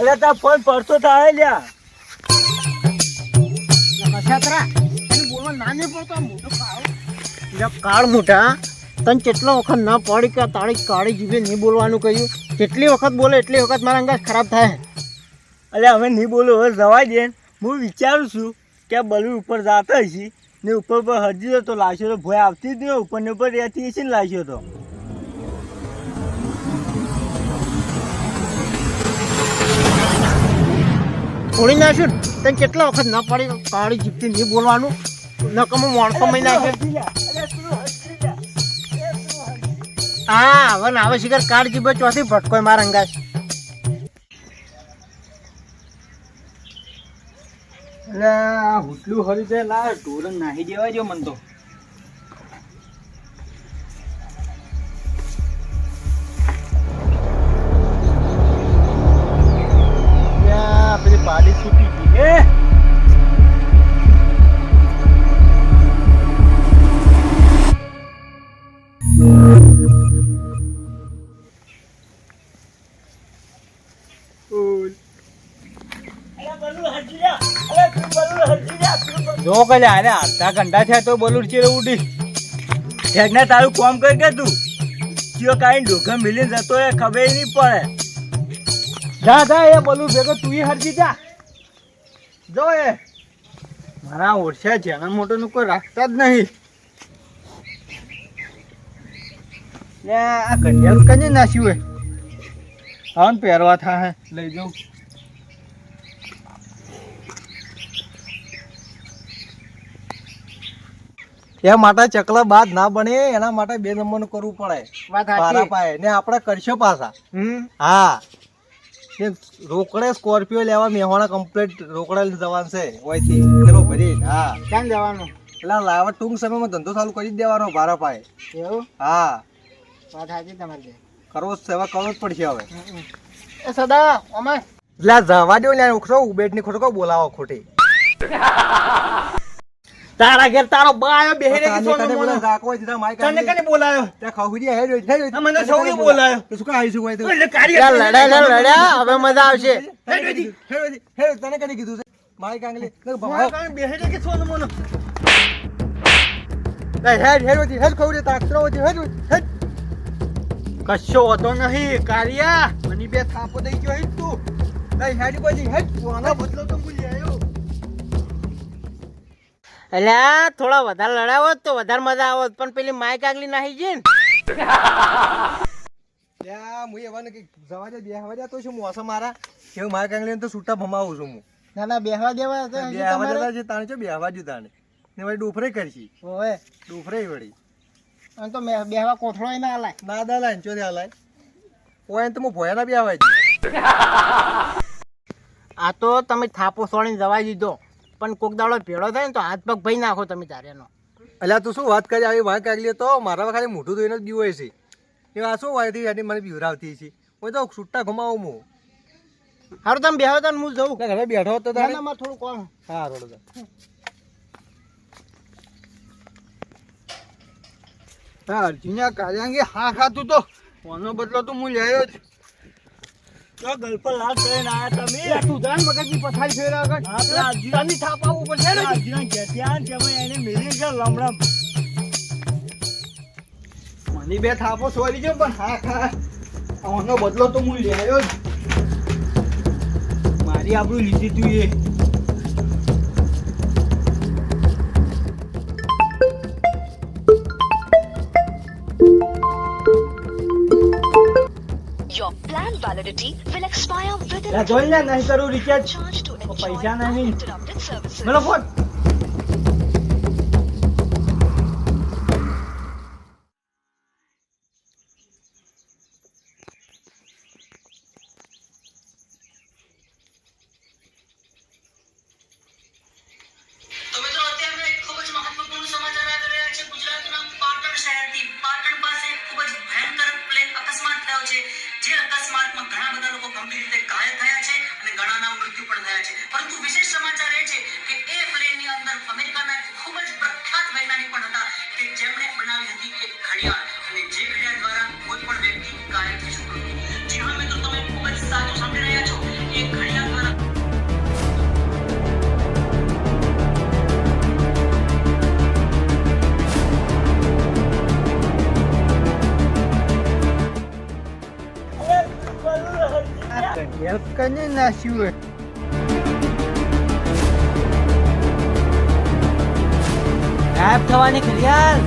લ્યા તા ફોન પડતો થાય લ્યા. નક્ષત્રા તને બોલવા ના પડતો મોટો કાળ. લ્યા કાળ મોટા? તને કેટલો વખત ના પડી કે તાળી કાળી જીભે નહીં બોલવાનું કહ્યું? જેટલી વખત બોલે એટલી વખત મારા અંગાજ ખરાબ થાય. અલે હવે નહીં બોલો હવે જવાય દે. હું વિચારું છું કે બલુ ઉપર જાતા હશે ને ઉપર પર હજી તો લાશ્યો તો ભય આવતી જ નહીં ઉપર ને ઉપર રહેતી હશે ને લાશ્યો તો. છોડી નાખ્યું ને તને કેટલા વખત ના પડી કાળી જીભથી નહીં બોલવાનું? નકમો માણસો મહી નાખે. હા હવે ને હવે શિખર કાળ જીભે ચોથી ભટકોય મારા અંગાજ એટલે આ હુટલું હરી જાય લા ઢોરણ નાહી દેવા જો મન તો. પાડી છૂટી ગઈ એ અડધા ઘંટા થયા તો બોલું ચીરે ઉડી. હેડને તારું કોમ કર કે તું? ચિયો કાઈ ડોકા મિલીને જતો એ ખબર નહીં પડે. જા જા એ બોલું ભેગો તું હરજી જા. જો એ મારા ઓરછા જેના મોટો નું કોઈ રાખતા જ નહીં. ને આ ઘડિયાળ કને નાસ્યું હે હા પહેરવા થા હે લઈ જાઉં. એ માટે ચકલા બાદ ના બને એના માટે બે નંબર કરવું પડે. પારા સાચી ને આપણે કરશો પાછા. હા. રોકડે સ્કોર્પિયો લેવા મેહોણા કમ્પ્લીટ રોકડા લઈને જવાનું છે. ઓયથી ચલો ભરી. હા. ક્યાં જવાનું એટલે લાવા ટૂંક સમયમાં ધંધો ચાલુ કરી જ દેવાનો ભારા પાયે એવું? હા. વાત સાચી તમારી કરવો સેવા કરવો જ પડશે હવે. એ સદા અમે એટલે જવા દો ને ઉખરો ઉબેટની ખોટો બોલાવો ખોટી. તારા ઘેર તારો બાયો આવ્યો બેહી રે કે સોનું મોનું. હોય સીધા માઈક તને કને બોલાયો? તે ખાવું હે હેડ હોય, હેડ મને તને બોલાયો. તો શું કાઈ આવીશું હોય તો? યાર લડ્યા હવે મજા આવશે. હે હોય, હે હોય, હે તને કને કીધું છે? માઈ કાંગલે મારા ભાવ. કારણે કે સોનો મોનો લે, હે હે હોય, હે છે, તાકરો હોય, હે હોય, હેડ. કશો હતો નહીં કારિયા. મને બે થાપો દઈ ગયો હે તું. લે, હેડ બધી, તું આના બદલો તો ભૂલી લ્યાયો. એટલે થોડા વધારે લડાવો તો વધારે મજા આવો પણ પેલી માઇક આગલી નાહી જઈ ને લ્યા, મું એવાને કંઈક જવા દે, બેહવા દે તો શું મોસમ મારા? એવું મારા કાંગલીને તો છૂટા ભમાવું છું હું. ના ના બેહવા દેવા બેહવા? દેતા છે તાણે છો બેહવા દ્યું તાણે. ને ભાઈ ડુફરે કરશી. ઓવે ડુફરે વળી. આમ તો મે- બેહવા કોથળો ના હલાય ના દા લાઈન ચોથી હાલાય ઓય તો હું ભોયાના બેહવા જ. આ તો તમે થાપો સોળીને જવા દીધો. પણ કોક દાડો ભેળો થાય ને તો હાથ પગ ભાઈ નાખો તમે તારેનો એટલે તું શું વાત કરી? આવી વાત કાગલી તો મારા ખાલી મોઢું ધોઈને જ બીવાય છે. એ આ શું વાત એની મને બીવરાવતી છે હું તો છૂટા ઘુમાવું હું. હારું તમે બેહો તો હું જઉં. ઘરે બેઠો તો તારે. મારે થોડું કોણ હા રોડ હા અર્જુના કાળિયાંગે હા ખાતું તો. ફોનનો બદલો તો હું લેયો જ. તો ગલ્પર લાલ થઈને આયા તમે? તું જાન મગજની પથારી ફેરા આગળ. હા, અર્જુન- તની થાપ આવવું પડશે ને? અર્જુના ઘેટ્યા ને તેમાં એને મેલી છે લમડમ મને બે થાપો સોરી ગયો પણ હા ખા આનો બદલો તો હું લેયો જ. મારી આબરૂ લીધી તું એ. Validity will expire within લા join લે નહીં કરું recharge. charge to enjoy uninterrupted services. Phone પરંતુ વિશેષ સમાચાર એ છે કે એ પ્લેનની અંદર અમેરિકાના ખૂબ જ પ્રખ્યાત વૈજ્ઞાનિક પણ હતા કે જેમણે બનાવી હતી એક ઘડિયાળ. અને જે ઘડિયાળ દ્વારા કોઈ પણ વ્યક્તિ કાર્ય થઈ શકતું જી હા મિત્રો, તમે ખૂબ જ સાચું સમજી રહ્યા છો. એ ઘડિયાળ દ્વારા હેલ્પ કરીને નાખ્યું ગાયબ થવાની ખરી યાર